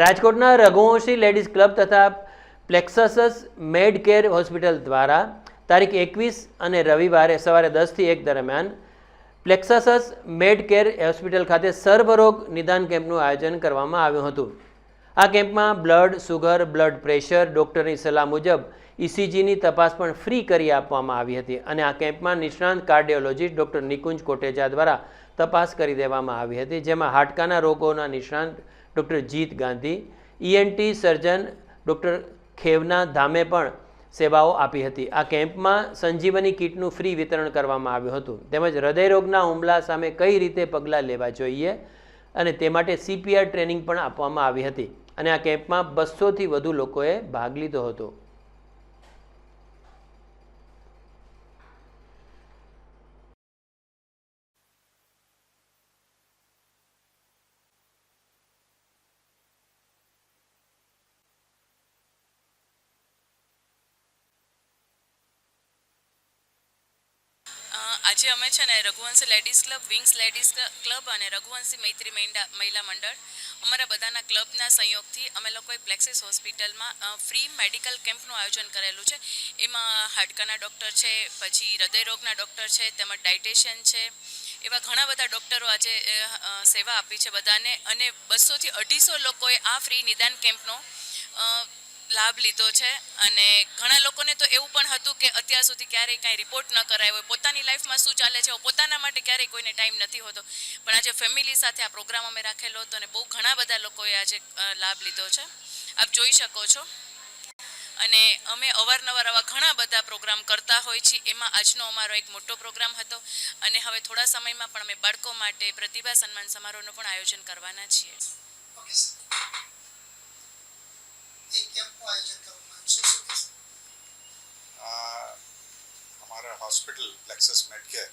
રાજકોટના Raghuvanshi ladies club તથા plexus મેડ care hospital દ્વારા તારીખ એકવીસ અને રવિવારે સવારે દસથી એક દરમિયાન પ્લેક્સસ મેડ કેર હોસ્પિટલ ખાતે સર્વરોગ નિદાન કેમ્પનું આયોજન કરવામાં આવ્યું હતું. આ કેમ્પમાં બ્લડ, સુગર, બ્લડ પ્રેશર, ડૉક્ટરની સલાહ મુજબ ઇસીજીની તપાસ પણ ફ્રી કરી આપવામાં આવી હતી અને આ કેમ્પમાં નિષ્ણાંત કાર્ડિયોલોજીસ્ટ ડૉક્ટર નિકુંજ કોટેજા દ્વારા તપાસ કરી દેવામાં આવી હતી, જેમાં હાડકાના રોગોના નિષ્ણાંત doctor Jeet Gandhi ENT surgeon doctor Khevna Dhame પણ સેવાઓ આપી હતી. આ કેમ્પમાં સંજીવની કીટનું ફ્રી વિતરણ કરવામાં આવ્યું હતું. તેમજ હૃદયરોગના હુમલા સામે કઈ રીતે પગલાં લેવા જોઈએ અને તે માટે સીપીઆર ટ્રેનિંગ પણ આપવામાં આવી હતી. અને આ કેમ્પમાં બસોથી વધુ લોકોએ ભાગ લીધો હતો. આજે અમે છે ને Raghuvanshi ladies club wings ladies club અને રઘુવંશી મૈત્રી મહિલા મહિલા મંડળ અમારા બધાના ક્લબના સંયોગથી અમે લોકોએ પ્લેક્સિસ હોસ્પિટલમાં ફ્રી મેડિકલ કેમ્પનું આયોજન કરેલું છે. એમાં હાડકાના ડૉક્ટર છે, પછી હૃદયરોગના ડૉક્ટર છે, તેમજ ડાયટેશિયન છે. એવા ઘણા બધા ડૉક્ટરો આજે સેવા આપી છે બધાને. અને બસોથી અઢીસો લોકોએ આ ફ્રી નિદાન કેમ્પનો લાભ લીધો છે અને ઘણા લોકોને તો એવું પણ હતું કે અત્યાર સુધી ક્યારેય કાંઈ રિપોર્ટ ન કરાયો હોય. પોતાની લાઈફમાં શું ચાલે છે? પોતાના માટે ક્યારેય કોઈને ટાઈમ નથી હોતો. પણ આજે ફેમિલી સાથે આ પ્રોગ્રામ અમે રાખેલો હતો અને બહુ ઘણા બધા લોકોએ આજે લાભ લીધો છે. આપ જોઈ શકો છો. અને અમે અવારનવાર આવા ઘણા બધા પ્રોગ્રામ કરતા હોય છીએ. એમાં આજનો અમારો એક મોટો પ્રોગ્રામ હતો અને હવે થોડા સમયમાં પણ અમે બાળકો માટે પ્રતિભા સન્માન સમારોહનું પણ આયોજન કરવાના છીએ. ઓકે કેમ્પનું આયોજન કરવામાં આવશે શું અમારા હોસ્પિટલ પ્લેક્સસ મેડકેર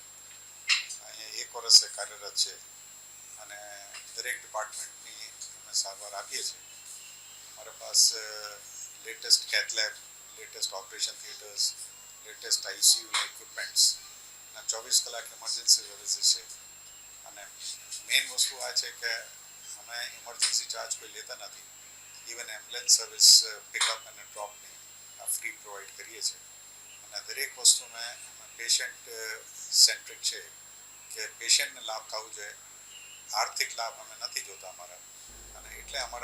અહીંયા એક વર્ષે કાર્યરત છે અને દરેક ડિપાર્ટમેન્ટની અમે સારવાર આપીએ છીએ. અમારા પાસે latest cath lab latest operation theatres latest ICU equipments અને ચોવીસ કલાક ઇમરજન્સી સર્વિસીસ છે. અને મેઇન વસ્તુ આ છે કે અમે ઇમરજન્સી ચાર્જ કોઈ લેતા નથી. ઇવન એમ્બ્યુલન્સ સર્વિસ પિકઅપ અને ડ્રોપની ફ્રી પ્રોવાઈડ કરીએ છીએ અને દરેક વસ્તુમાં પેશન્ટ સેન્ટ્રિક છે કે પેશન્ટને લાભ થવો જોઈએ આર્થિક લાભ અમે નથી જોતા અમારા અને એટલે અમારા